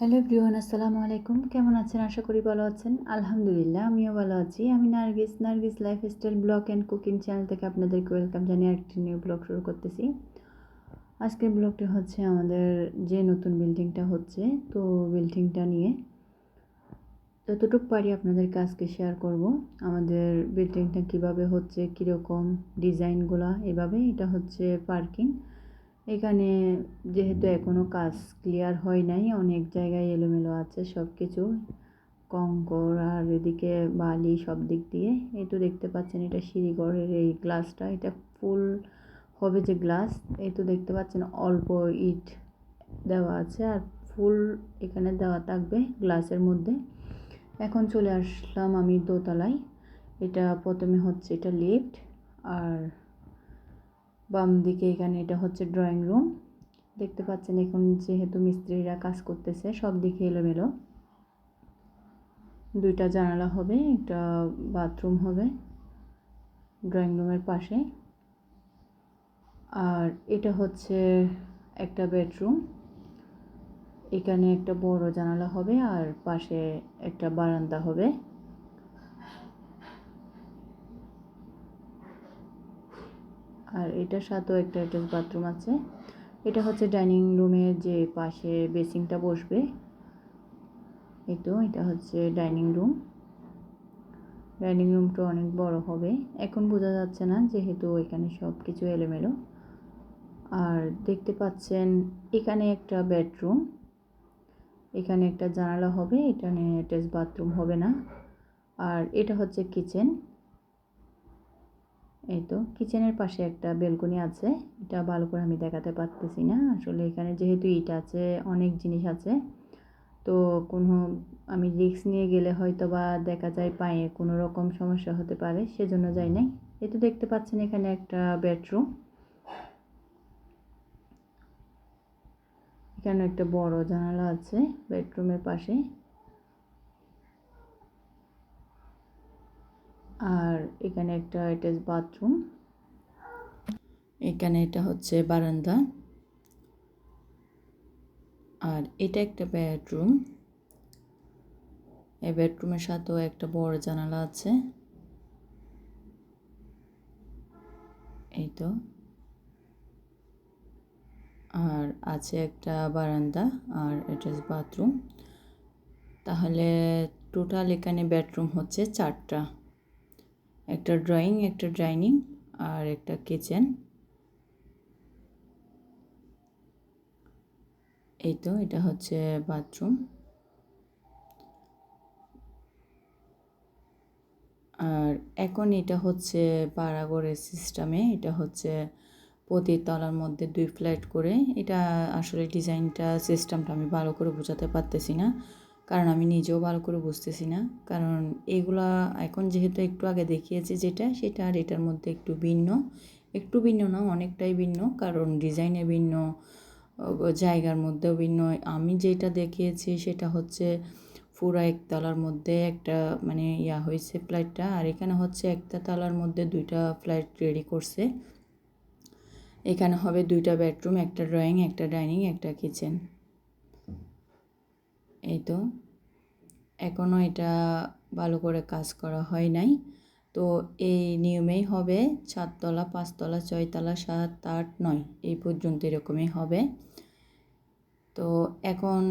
Hello ব্রিওয়ান আসসালামু আলাইকুম। কেমন আছেন? আশা করি ভালো আছেন। আলহামদুলিল্লাহ, আমিও ভালো আছি। আমি Nargis Nargis lifestyle blog and cooking channel থেকে আপনাদেরকে ওয়েলকাম জানিয়ে একটি নিউ ব্লগ শুরু করতেছি। আজকের ব্লগটি হচ্ছে আমাদের যে নতুন বিল্ডিংটা হচ্ছে, তো বিল্ডিংটা নিয়ে যতটুকু পারি আপনাদেরকে আজকে শেয়ার করব। আমাদের বিল্ডিংটা কীভাবে হচ্ছে, কীরকম ডিজাইনগুলো এভাবে। এটা হচ্ছে পার্কিং এখানে যেহেতু এখনও কাজ ক্লিয়ার হয় নাই, অনেক জায়গায় এলোমেলো আছে সব কিছু কঙ্কর আর এদিকে বালি সব দিক দিয়ে। এই তো দেখতে পাচ্ছেন এটা সিঁড়িঘরের এই গ্লাসটা এটা ফুল হবে যে গ্লাস এই তো দেখতে পাচ্ছেন অল্প ইট দেওয়া আছে আর ফুল এখানে দেওয়া থাকবে গ্লাসের মধ্যে। এখন চলে আসলাম আমি দোতলায়। এটা প্রথমে হচ্ছে এটা লিফট আর বাম দিকে এখানে এটা হচ্ছে ড্রয়িং রুম দেখতে পাচ্ছেন এখন যেহেতু মিস্ত্রিরা কাজ করতেছে, সব দিকে এলোমেলো। দুইটা জানালা হবে, একটা বাথরুম হবে ড্রয়িং রুমের পাশে। আর এটা হচ্ছে একটা বেডরুম এখানে একটা বড় জানালা হবে আর পাশে একটা বারান্দা হবে। আর এটার সাথেও একটা অ্যাটাচ বাথরুম আছে। এটা হচ্ছে ডাইনিং রুমের যে পাশে বেসিংটা বসবে এই তো এটা হচ্ছে ডাইনিং রুম। ডাইনিং রুমটা অনেক বড় হবে। এখন বোঝা যাচ্ছে না যেহেতু এখানে সব কিছু এলোমেলো। আর দেখতে পাচ্ছেন এখানে একটা বেডরুম, এখানে একটা জানালা হবে, এখানে অ্যাটাচ বাথরুম হবে না। আর এটা হচ্ছে কিচেন। এই তো, কিচেনের পাশে একটা বেলকনি আছে, এটা ভালো করে আমি দেখাতে পারতেছি না। আসলে এখানে যেহেতু ইট আছে, অনেক জিনিস আছে, তো কোনো আমি রিক্স নিয়ে গেলে হয়তো বা দেখা যায় পায়ে কোনো রকম সমস্যা হতে পারে, সেজন্য যাই নাই। এই তো দেখতে পাচ্ছেন এখানে একটা বেডরুম। এখানে একটা বড় জানালা আছে বেডরুমের পাশে। আর এখানে একটা অ্যাটাচ বাথরুম এখানে এটা হচ্ছে বারান্দা। আর এটা একটা বেডরুম এই বেডরুমের সাথেও একটা বড় জানালা আছে। এই তো আর আছে একটা বারান্দা আর অ্যাটাচ বাথরুম তাহলে টোটাল এখানে বেডরুম হচ্ছে চারটা। একটা ড্রয়িং, একটা ডাইনিং আর একটা কিচেন। এই তো, এটা হচ্ছে বাথরুম। আর এখন এটা হচ্ছে পাড়াগড়ের সিস্টেমে এটা হচ্ছে প্রতি তলার মধ্যে দুই ফ্ল্যাট করে। এটা আসলে ডিজাইনটা সিস্টেমটা আমি ভালো করে বোঝাতে পারতেছি না। কারণ আমি নিজেও ভালো করে বুঝতেছি না। কারণ এগুলা এখন যেহেতু একটু আগে দেখিয়েছি যেটা, সেটা আর এটার মধ্যে একটু ভিন্ন। একটু ভিন্ন না, অনেকটাই ভিন্ন। কারণ ডিজাইনে ভিন্ন জায়গার মধ্যেও ভিন্ন। আমি যেটা দেখিয়েছি সেটা হচ্ছে পুরো একতলার মধ্যে একটা মানে ইয়া হয়েছে ফ্ল্যাটটা, আর এখানে হচ্ছে একটা তলার মধ্যে দুইটা ফ্ল্যাট রেডি করছে। এখানে হবে দুইটা বেডরুম, একটা ড্রয়িং, একটা ডাইনিং, একটা কিচেন। এই তো। এখনও এটা ভালো করে কাজ করা হয় নাই। তো এই নিয়মেই হবে, সাততলা, পাঁচতলা, ছয়তলা সাত আট নয়, এই পর্যন্ত এরকমই হবে। তো এখন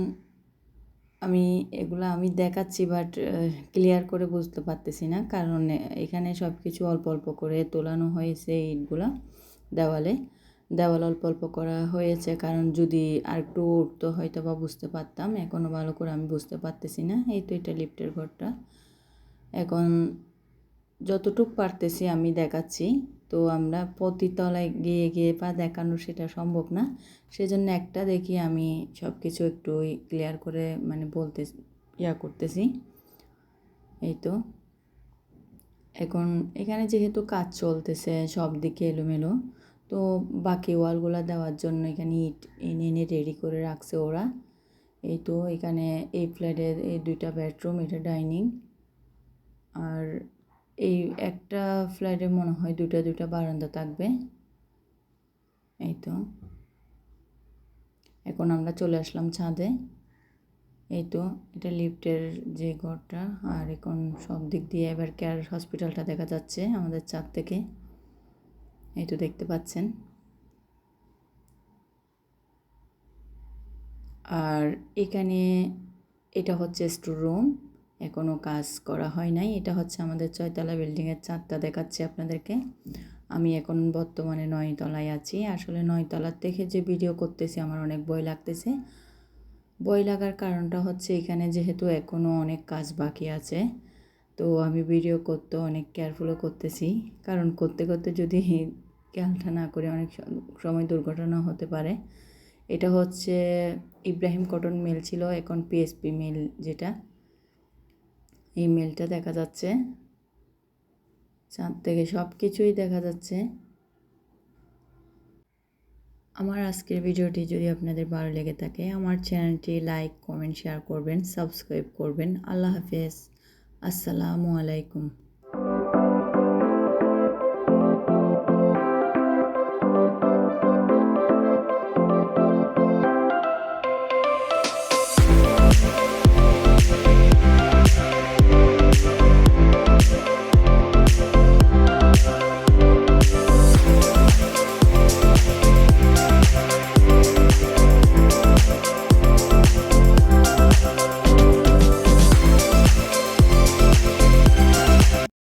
আমি এগুলো আমি দেখাচ্ছি বাট ক্লিয়ার করে বুঝতে পারতেছি না। কারণ এখানে সব কিছু অল্প অল্প করে তোলানো হয়েছে ইটগুলা দেওয়ালে। দেওয়াল অল্প অল্প করা হয়েছে, কারণ যদি আর একটু উঠতো হয়তো বা বুঝতে পারতাম এখনও ভালো করে আমি বুঝতে পারতেছি না, এই তো এটা লিফটের ঘরটা। এখন যতটুক পারতেছি আমি দেখাচ্ছি, তো আমরা প্রতিতলায় গিয়ে গিয়ে পা দেখানো সেটা সম্ভব না। সেজন্য একটা দেখি আমি সব কিছু একটু ক্লিয়ার করে মানে বলতে ইয়া করতেছি। এই তো। এখন এখানে যেহেতু কাজ চলতেছে, সব দিকে এলোমেলো তো বাকি ওয়ালগুলো দেওয়ার জন্য এখানে ইট এনে এনে রেডি করে রাখছে ওরা। এই তো এখানে এই ফ্ল্যাটের এই দুইটা বেডরুম এটা ডাইনিং আর এই একটা ফ্ল্যাটে মনে হয় দুটা দুটা বারান্দা থাকবে। এই তো। এখন আমরা চলে আসলাম ছাদে। এই তো, এটা লিফটের যে ঘরটা। আর এখন সব দিক দিয়ে এবার কেয়ার হসপিটালটা দেখা যাচ্ছে আমাদের চার থেকে। এই তো দেখতে পাচ্ছেন। আর এখানে এটা হচ্ছে স্টোর রুম। এখনও কাজ করা হয় নাই। এটা হচ্ছে আমাদের ছয়তলা বিল্ডিংয়ের চারটা দেখাচ্ছি আপনাদেরকে। আমি এখন বর্তমানে নয়তলায় আছি। আসলে নয়তলার থেকে যে ভিডিও করতেছি আমার অনেক ভয় লাগতেছে। ভয় লাগার কারণটা হচ্ছে এখানে যেহেতু এখনও অনেক কাজ বাকি আছে। তো আমি ভিডিও করতে অনেক কেয়ারফুলও করতেছি। কারণ করতে করতে যদি খেয়ালটা না করে অনেক সময় দুর্ঘটনা হতে পারে। এটা হচ্ছে ইব্রাহিম কটন মেল ছিল, এখন পিএসপি মেল যেটা। এই মেলটা দেখা যাচ্ছে। চাঁদ থেকে সব কিছুই দেখা যাচ্ছে। আমার আজকের ভিডিওটি যদি আপনাদের ভালো লেগে থাকে, আমার চ্যানেলটি লাইক, কমেন্ট, শেয়ার করবেন, সাবস্ক্রাইব করবেন। আল্লাহ হাফেজ। আসসালামু আলাইকুম।